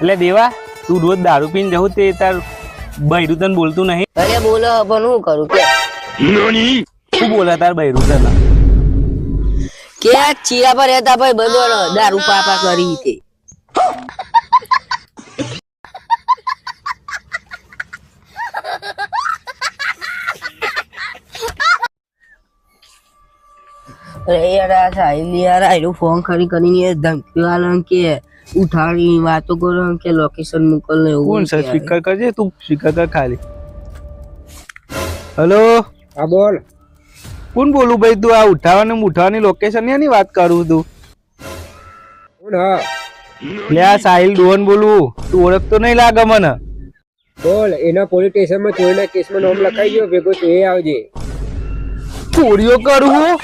એટલે દેવા તું રોજ દારૂ પીને જવું તે તાર બૈરું તને બોલતું નહીં. અરે બોલો પણ હું કરું? કે શું બોલે તાર બૈરું તને કે ચીરા પર રહેતા ભાઈ બધો દારૂ પાપા કરી તે યાર સાહેબ યાર આયરો ફોન કરી કરીને ધમકીઓ આલે કે ઉઠાડી વાતો કરો કે લોકેશન મોકલ ને કોણ છે? સ્પીકર કરજે તું. સ્પીકર કર ખાલી. હેલો? હા બોલ. કોણ બોલું ભાઈ તું? આ ઉઠાવાની ઉઠાવાની લોકેશનની વાત કરું તું કોણ હા. લે આ સાહિલ ડોન બોલું. તું ઓળખતો નહીં લાગે મને. બોલ એના પોલીસ સ્ટેશનમાં ચોરીના કેસમાં નામ લખાઈ ગયો ભેગો તું એ આવજે. ચોરીઓ કરું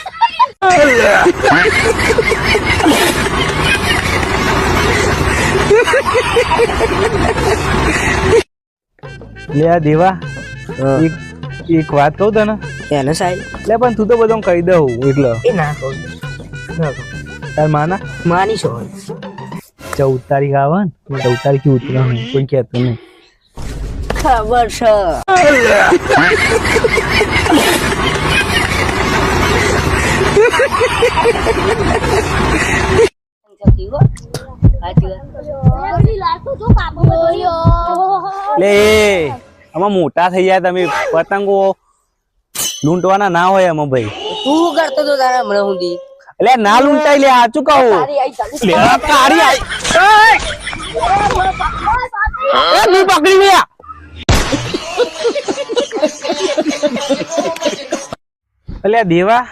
લે આ દેવા એક એક વાત કહું તને? એને સાહેબ. લે પણ તું તો બધું કહી દઉં એટલે. એ ના કહું. તાર માના? માની છો ચૌદ તારીખ આવે ને ચૌદ તારીખે ઉતરાણ કોઈ કહેતું નહીં. ખબર છે. લે આમાં મોટા થઈ જાય તમે પતંગો લૂંટવાના ના હોય એમાં ભાઈ. તું કરતો તો તારા હમણાં સુધી? એટલે ના લૂંટાઈ લે આ કહું? લે કાળી આઈ એ મી પકડી લે. એટલે દેવા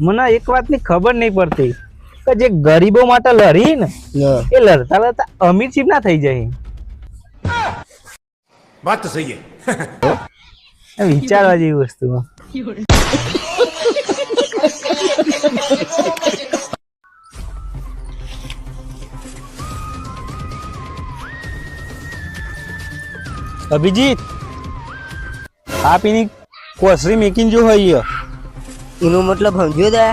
મને એક વાતની ખબર નહીં પડતી. કે જે ગરીબો માટે લડી ને એ લડતા લડતા અમીર ચીપ ના થઈ જાય. વાત તો સહી વિચારવા જેવી વસ્તુ. અભિજીત આ પીની કોસરી મેકિંગ જો હોય. એનો મતલબ સમજ્યો દે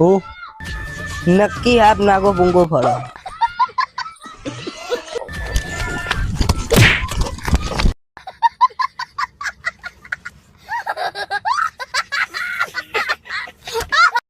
હું. નક્કી આપ નાગો પૂંગો ફળો